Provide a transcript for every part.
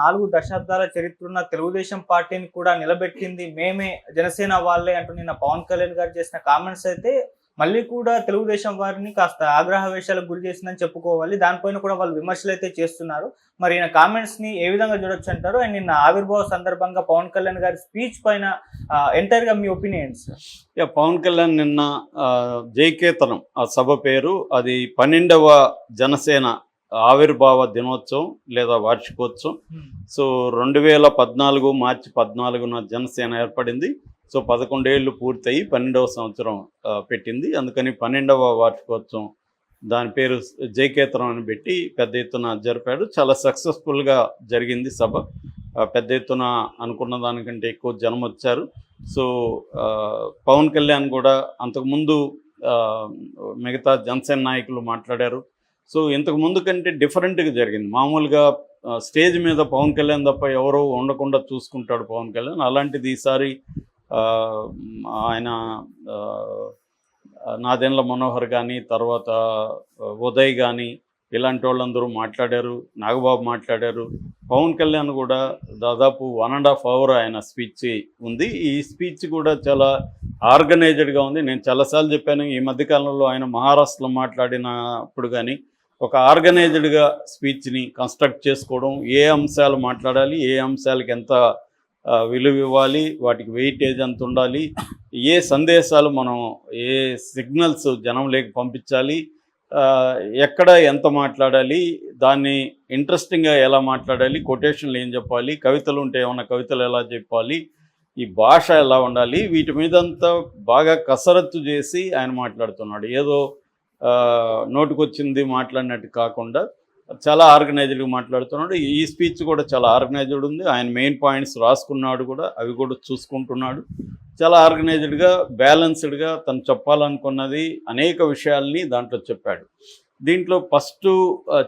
నాలుగు దశాబ్దాల చరిత్ర ఉన్న తెలుగుదేశం పార్టీని కూడా నిలబెట్టింది మేమే జనసేన వాళ్ళే అంటూ నిన్న పవన్ కళ్యాణ్ గారు చేసిన కామెంట్స్ అయితే మళ్ళీ కూడా తెలుగుదేశం వారిని కాస్త ఆగ్రహ వేషాలకు గురి చేసిందని చెప్పుకోవాలి. దానిపైన కూడా వాళ్ళు విమర్శలు అయితే చేస్తున్నారు. మరి ఈయన కామెంట్స్ని ఏ విధంగా చూడొచ్చు అంటారు? అండ్ నిన్న ఆవిర్భావ సందర్భంగా పవన్ కళ్యాణ్ గారి స్పీచ్ పైన ఎంటైర్గా మీ ఒపీనియన్స్ పవన్ కళ్యాణ్ నిన్న జైకేతనం ఆ సభ పేరు అది పన్నెండవ జనసేన ఆవిర్భావ దినోత్సవం లేదా వార్షికోత్సవం. సో రెండు వేల పద్నాలుగు మార్చి పద్నాలుగున జనసేన ఏర్పడింది. సో పదకొండేళ్ళు పూర్తయి పన్నెండవ సంవత్సరం పెట్టింది. అందుకని పన్నెండవ వార్షికోత్సవం దాని పేరు జయకేతనం అని పెట్టి పెద్ద ఎత్తున జరిపాడు. చాలా సక్సెస్ఫుల్గా జరిగింది సభ. పెద్ద ఎత్తున అనుకున్న దానికంటే ఎక్కువ జనం వచ్చారు. సో పవన్ కళ్యాణ్ కూడా అంతకుముందు మిగతా జనసేన నాయకులు మాట్లాడారు. సో ఇంతకు ముందు కంటే డిఫరెంట్గా జరిగింది. మామూలుగా స్టేజ్ మీద పవన్ కళ్యాణ్ తప్ప ఎవరో ఉండకుండా చూసుకుంటాడు పవన్ కళ్యాణ్. అలాంటిది ఈసారి ఆయన నాదెండ్ల మనోహర్ కానీ తర్వాత ఉదయ్ కానీ ఇలాంటి వాళ్ళందరూ మాట్లాడారు. నాగబాబు మాట్లాడారు. పవన్ కళ్యాణ్ కూడా దాదాపు వన్ అండ్ హాఫ్ అవర్ ఆయన స్పీచ్ ఉంది. ఈ స్పీచ్ కూడా చాలా ఆర్గనైజ్డ్గా ఉంది. నేను చాలాసార్లు చెప్పాను ఈ మధ్యకాలంలో ఆయన మహారాష్ట్రలో మాట్లాడినప్పుడు కానీ ఒక ఆర్గనైజ్డ్గా స్పీచ్ని కన్స్ట్రక్ట్ చేసుకోవడం ఏ అంశాలు మాట్లాడాలి ఏ అంశాలకి ఎంత విలువ ఇవ్వాలి వాటికి వెయిటేజ్ ఎంత ఉండాలి ఏ సందేశాలు మనం ఏ సిగ్నల్స్ జనంలోకి పంపించాలి ఎక్కడ ఎంత మాట్లాడాలి దాన్ని ఇంట్రెస్టింగ్గా ఎలా మాట్లాడాలి కొటేషన్లు ఏం చెప్పాలి కవితలు ఉంటే ఏమన్నా కవితలు ఎలా చెప్పాలి ఈ భాష ఎలా ఉండాలి వీటి మీదంతా బాగా కసరత్తు చేసి ఆయన మాట్లాడుతున్నాడు. ఏదో నోటుకొచ్చింది మాట్లాడినట్టు కాకుండా చాలా ఆర్గనైజ్డ్గా మాట్లాడుతున్నాడు. ఈ స్పీచ్ కూడా చాలా ఆర్గనైజ్డ్ ఉంది. ఆయన మెయిన్ పాయింట్స్ రాసుకున్నాడు కూడా అవి కూడా చూసుకుంటున్నాడు. చాలా ఆర్గనైజ్డ్గా బ్యాలెన్స్డ్గా తను చెప్పాలనుకున్నది అనేక విషయాల్ని దాంట్లో చెప్పాడు. దీంట్లో ఫస్ట్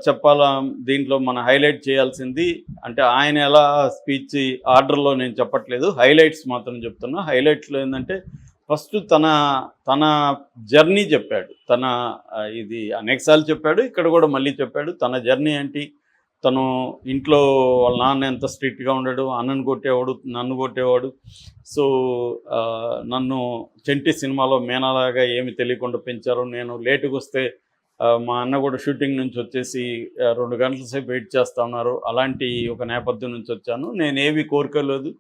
చెప్పాలా దీంట్లో మనం హైలైట్ చేయాల్సింది అంటే ఆయన ఎలా స్పీచ్ ఆర్డర్లో నేను చెప్పట్లేదు హైలైట్స్ మాత్రం చెప్తున్నా. హైలైట్స్లో ఏంటంటే ఫస్ట్ తన తన జర్నీ చెప్పాడు. తన ఇది అనేకసార్లు చెప్పాడు ఇక్కడ కూడా మళ్ళీ చెప్పాడు. తన జర్నీ ఏంటి? తను ఇంట్లో వాళ్ళ నాన్న ఎంత స్ట్రిక్ట్గా ఉండడు అన్నను కొట్టేవాడు నన్ను కొట్టేవాడు. సో నన్ను చెంటి సినిమాలో మేనాలాగా ఏమి తెలియకుండా పెంచారు నేను లేటుగా వస్తే మా అన్న కూడా షూటింగ్ నుంచి వచ్చేసి రెండు గంటల సేపు వెయిట్ చేస్తా ఉన్నారు. అలాంటి ఒక నేపథ్యం నుంచి వచ్చాను. నేను ఏవి కోరుకోలేదు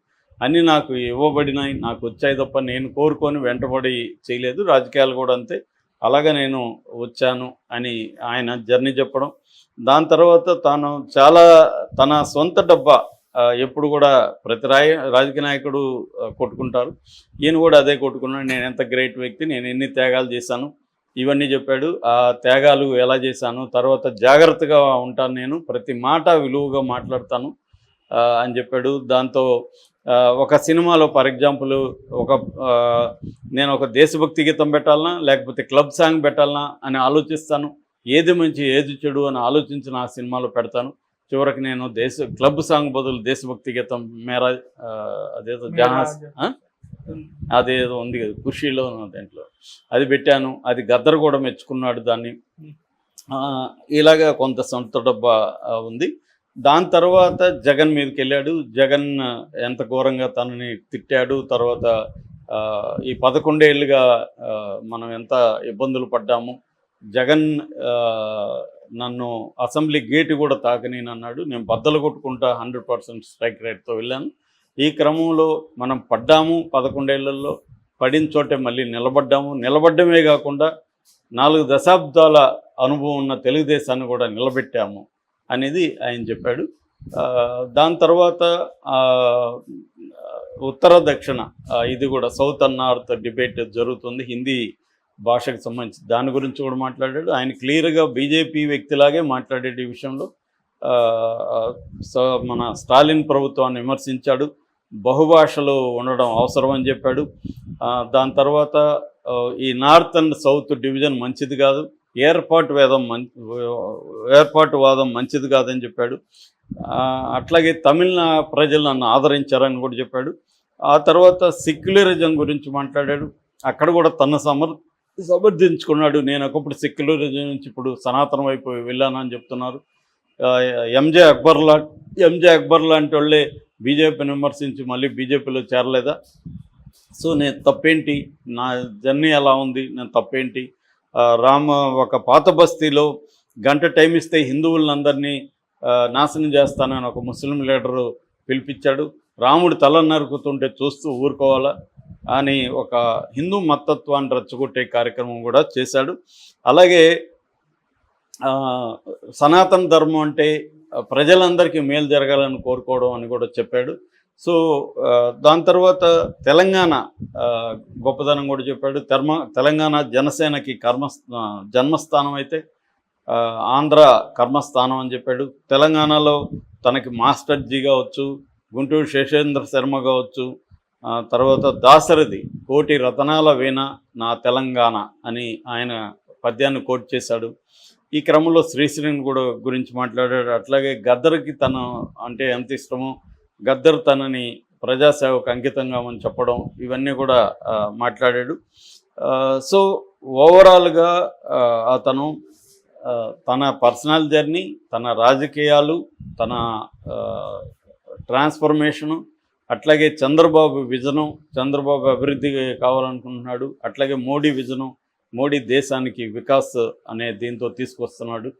అన్నీ నాకు ఇవ్వబడినాయి నాకు వచ్చాయి తప్ప నేను కోరుకొని వెంటబడి చేయలేదు. రాజకీయాలు కూడా అంతే. అలాగే నేను వచ్చాను అని ఆయన జర్నీ చెప్పడం. దాని తర్వాత తాను చాలా తన సొంత డబ్బా ఎప్పుడు కూడా ప్రతి రాయ రాజకీయ నాయకుడు కొట్టుకుంటారు. ఈయన కూడా అదే కొట్టుకున్నాడు. నేను ఎంత గ్రేట్ వ్యక్తి నేను ఎన్ని త్యాగాలు చేశాను ఇవన్నీ చెప్పాడు. ఆ త్యాగాలు ఎలా చేశాను తర్వాత జాగ్రత్తగా ఉంటాను నేను ప్రతి మాట విలువగా మాట్లాడతాను. అని చెప్పాడు. దాంతో ఆ, ఒక సినిమాలో ఫర్ ఎగ్జాంపుల్ ఒక ఆ, నేను ఒక దేశభక్తి గీతం పెట్టాలనా లేకపోతే క్లబ్ సాంగ్ పెట్టాలనా అని ఆలోచిస్తాను. ఏది మంచి ఏది చెడు అని ఆలోచించి నా సినిమాలో పెడతాను. చివరికి నేను దేశ క్లబ్ సాంగ్ బదులు దేశభక్తి గీతం మేరా ఆ, అదేదో జహాజ్ ఆ? అదేదో ఉంది కదా ఖుషీలో దాంట్లో. అది పెట్టాను. అది గద్దర్ కూడా మెచ్చుకున్నాడు దాన్ని. ఆ, ఇలాగా కొంత సొంత డబ్బా ఆ, ఉంది. దాని తర్వాత జగన్ మీదకి వెళ్ళాడు జగన్ ఎంత ఘోరంగా తనని తిట్టాడు. తర్వాత ఈ పదకొండేళ్ళుగా మనం ఎంత ఇబ్బందులు పడ్డాము. జగన్ నన్ను అసెంబ్లీ గేటు కూడా తాకని అన్నాడు నేను బద్దలు కొట్టుకుంటా హండ్రెడ్ పర్సెంట్ స్ట్రైక్ రేట్తో వెళ్ళాను. ఈ క్రమంలో మనం పడ్డాము పదకొండేళ్ళలో. పడిన చోటే మళ్ళీ నిలబడ్డాము. నిలబడ్డమే కాకుండా నాలుగు దశాబ్దాల అనుభవం ఉన్న తెలుగుదేశాన్ని కూడా నిలబెట్టాము. అనేది ఆయన చెప్పాడు. దాని తర్వాత ఉత్తర దక్షిణ ఇది కూడా సౌత్ అండ్ నార్త్ డిబేట్ జరుగుతుంది. హిందీ భాషకు సంబంధించి దాని గురించి కూడా మాట్లాడాడు. ఆయన క్లియర్గా బీజేపీ వ్యక్తిలాగే మాట్లాడేటి ఈ విషయంలో. మన స్టాలిన్ ప్రభుత్వాన్ని విమర్శించాడు. బహుభాషలు ఉండడం అవసరం అని చెప్పాడు. దాని తర్వాత ఈ నార్త్ అండ్ సౌత్ డివిజన్ మంచిది కాదు. ఏర్పాటు వేదం మం ఏర్పాటు వాదం మంచిది కాదని చెప్పాడు. అట్లాగే తమిళ ప్రజలు నన్ను ఆదరించారని కూడా చెప్పాడు. ఆ తర్వాత సెక్యులరిజం గురించి మాట్లాడాడు. అక్కడ కూడా తన సమర్ సమర్థించుకున్నాడు. నేను ఒకప్పుడు సెక్యులరిజం నుంచి ఇప్పుడు సనాతనం వైపు వెళ్ళానని చెప్తున్నారు. ఎంజే అక్బర్ లా ఎంజే అక్బర్ లాంటి వాళ్ళే బీజేపీని విమర్శించి మళ్ళీ బీజేపీలో చేరలేదా? సో నేను తప్పేంటి? నా జర్నీ ఎలా ఉంది? నేను తప్పేంటి? రామ ఒక పాత బస్తీలో గంట టైం ఇస్తే హిందువులందరినీ నాశనం చేస్తానని ఒక ముస్లిం లీడరు పిలిపించాడు. రాముడు తల నరుకుతుంటే చూస్తూ ఊరుకోవాలా అని ఒక హిందూ మతత్వాన్ని రచ్చగొట్టే కార్యక్రమం కూడా చేశాడు. అలాగే సనాతన ధర్మం అంటే ప్రజలందరికీ మేలు జరగాలని కోరుకోవడం అని కూడా చెప్పాడు. సో దాని తర్వాత తెలంగాణ గొప్పదనం కూడా చెప్పాడు. తెర్మ తెలంగాణ జనసేనకి కర్మ జన్మస్థానం అయితే ఆంధ్ర కర్మస్థానం అని చెప్పాడు. తెలంగాణలో తనకి మాస్టర్ జీ కావచ్చు గుంటూరు శేషేంద్ర శర్మ కావచ్చు తర్వాత దాశరథి కోటి రతనాల వీణ నా తెలంగాణ అని ఆయన పద్యాన్ని కోట్ చేశాడు. ఈ క్రమంలో శ్రీశ్రీని కూడా గురించి మాట్లాడాడు. అట్లాగే గద్దరికి తను అంటే ఎంత ఇష్టమో గద్దర్ తనని ప్రజాసేవకు అంకితంగా అని చెప్పడం ఇవన్నీ కూడా మాట్లాడాడు. సో ఓవరాల్గా అతను తన పర్సనల్ జర్నీ తన రాజకీయాలు తన ట్రాన్స్ఫర్మేషను అట్లాగే చంద్రబాబు విజను చంద్రబాబు అభివృద్ధి కావాలనుకుంటున్నాడు అట్లాగే మోడీ విజను మోడీ దేశానికి వికాస్ అనే దీంతో తీసుకొస్తున్నాడు.